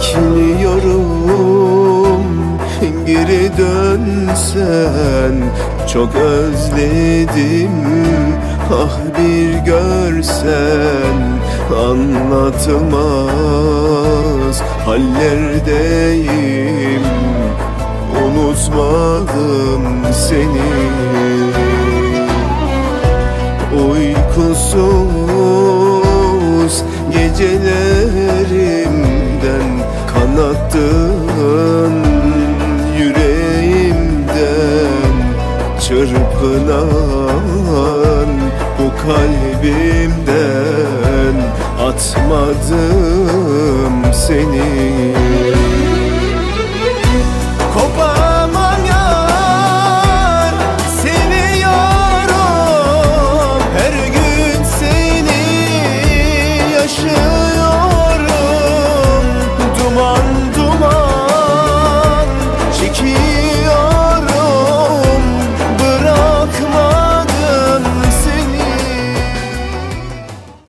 Bekliyorum. Geri dönsen Çok özledim. Ah bir görsen Anlatılmaz hallerdeyim. Unutmadım seni. Uykusuz gecelerimden Kanattın yüreğimden Çırpınan bu kalbimden Atmadım seni